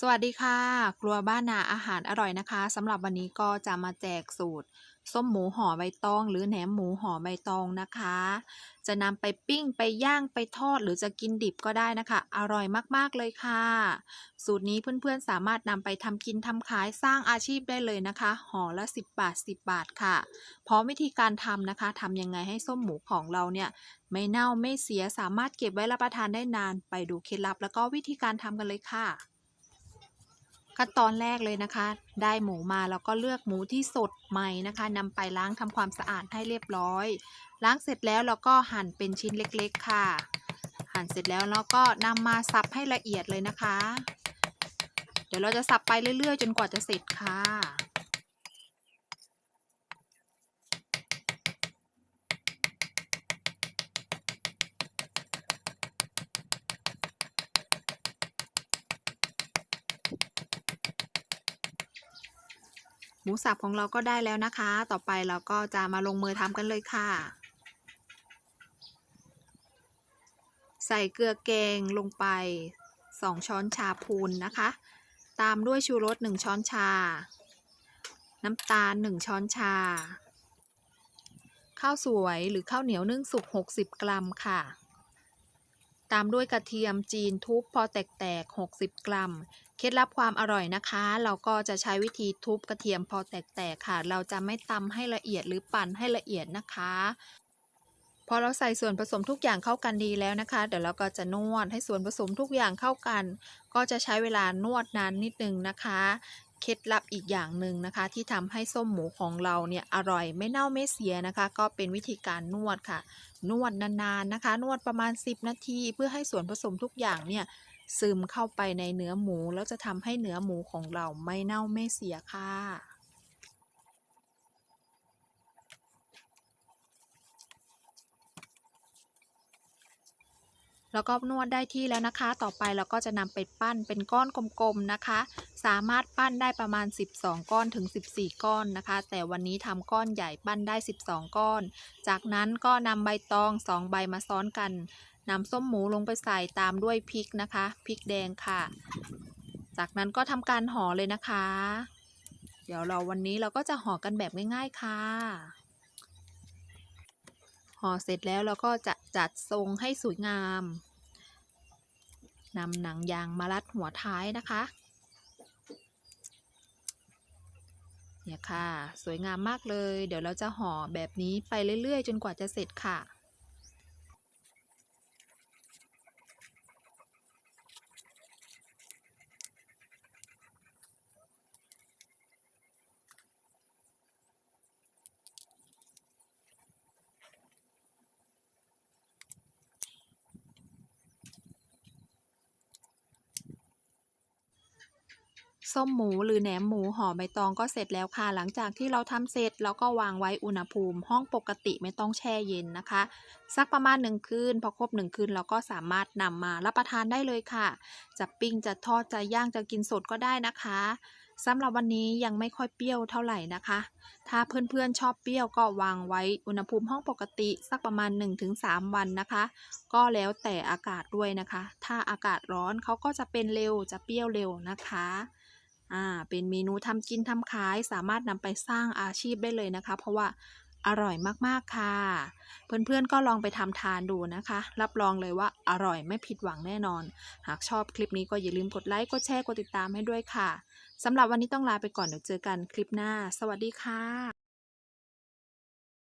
สวัสดีค่ะ ครัวบ้านนาอาหารอร่อยนะคะสำหรับวันนี้ก็จะมาแจกสูตร ส้มหมูห่อใบตอง หรือแหนมหมูห่อใบตองนะคะ จะนำไปปิ้งไปย่างไปทอดหรือจะกินดิบก็ได้นะคะ อร่อยมากๆเลยค่ะ สูตรนี้เพื่อนๆสามารถนำไปทำกินทำขายสร้างอาชีพได้เลยนะคะห่อละ 10 บาท 10 บาทค่ะพร้อมวิธีการทำนะคะทำยังไงให้ส้มหมูของเราเนี่ยไม่เน่าไม่เสียสามารถเก็บไว้รับประทานได้นาน ไปดูเคล็ดลับแล้วก็วิธีการทำกันเลยค่ะ ขั้นตอนแรกเลยนะคะ ได้หมูมาแล้วก็เลือกหมูที่สดใหม่นะคะนำไปล้างทำความสะอาดให้เรียบร้อย ล้างเสร็จแล้วเราก็หั่นเป็นชิ้นเล็กๆค่ะ หั่นเสร็จแล้วเราก็นำมาสับให้ละเอียดเลยนะคะ เดี๋ยวเราจะสับไปเรื่อยๆ จนกว่าจะเสร็จค่ะ มูสับของเราก็ได้แล้วนะคะ ต่อไปเราก็จะมาลงมือทำกันเลยค่ะ ใส่เกลือแกงลงไป 2 ช้อนชาพูนนะคะ ตามด้วยชูรส 1 ช้อนชา น้ำตาล 1 ช้อนชา ข้าวสวยหรือข้าวเหนียวนึ่งสุก 60 กรัมค่ะ ตามด้วยกระเทียมจีนทุบพอแตกๆ 60 กรัม เคล็ดลับความอร่อยนะคะ เราก็จะใช้วิธีทุบกระเทียมพอแตกๆ ค่ะ เราจะไม่ตำให้ละเอียดหรือปั่นให้ละเอียดนะคะ พอเราใส่ส่วนผสมทุกอย่างเข้ากันดีแล้วนะคะ เดี๋ยวเราก็จะนวดให้ส่วนผสมทุกอย่างเข้ากัน ก็จะใช้เวลานวดนานนิดนึงนะคะ เคล็ดลับอีกอย่างหนึ่งนะคะ ที่ทำให้ส้มหมูของเราเนี่ยอร่อยไม่เน่าไม่เสียนะคะ ก็เป็นวิธีการนวดค่ะ นวดนานๆนะคะ นวดประมาณ 10 นาที เพื่อให้ส่วนผสมทุกอย่างเนี่ยซึมเข้าไปในเนื้อหมู แล้วจะทำให้เนื้อหมูของเราไม่เน่าไม่เสียค่ะ แล้วก็นวดได้ที่แล้วนะคะ ต่อไปเราก็จะนำไปปั้นเป็นก้อนกลมๆนะคะ สามารถปั้นได้ประมาณ 12 ก้อนถึง 14 ก้อนนะคะ แต่วันนี้ทำก้อนใหญ่ปั้นได้ 12 ก้อน จากนั้นก็นำใบตอง 2 ใบมาซ้อนกันนำส้มหมูลงไปใส่ตามด้วยพริกนะคะ พริกแดงค่ะ จากนั้นก็ทำการห่อเลยนะคะ เดี๋ยวเราวันนี้เราก็จะห่อกันแบบง่าย ๆ ค่ะ ห่อเสร็จแล้วเราก็จะจัดทรงให้สวยงามนำหนังยางมารัดหัวท้ายนะคะ เนี่ยค่ะ สวยงามมากเลย เดี๋ยวเราจะห่อแบบนี้ไปเรื่อยๆ จนกว่าจะเสร็จค่ะ ส้มหมูหรือแหนมหมูห่อใบตองก็เสร็จแล้วค่ะ หลังจากที่เราทำเสร็จเราก็วางไว้อุณหภูมิ ห้องปกติไม่ต้องแช่เย็นนะคะ สักประมาณหนึ่งคืนพอครบหนึ่งคืนเราก็สามารถนำมารับประทานได้เลยค่ะ จะปิ้งจะทอดจะย่างจะกินสดก็ได้นะคะสำหรับวันนี้ยังไม่ค่อยเปรี้ยวเท่าไหร่นะคะ ถ้าเพื่อนๆชอบเปรี้ยวก็วางไว้อุณหภูมิห้องปกติ สักประมาณ 1-3 วันนะคะ ก็แล้วแต่อากาศด้วยนะคะ ถ้าอากาศร้อนเขาก็จะเป็นเร็วจะเปรี้ยวเร็วนะคะ อ่าเป็นเมนูทำกินทำขายสามารถนำไปสร้างอาชีพได้เลยนะคะ เพราะว่าอร่อยมากๆค่ะ เพื่อนๆก็ลองไปทำทานดูนะคะ รับรองเลยว่าอร่อยไม่ผิดหวังแน่นอน หากชอบคลิปนี้ก็อย่าลืมกดไลค์ กดแชร์ กดติดตามให้ด้วยค่ะสำหรับวันนี้ต้องลาไปก่อนเดี๋ยวเจอกันคลิปหน้า สวัสดีค่ะ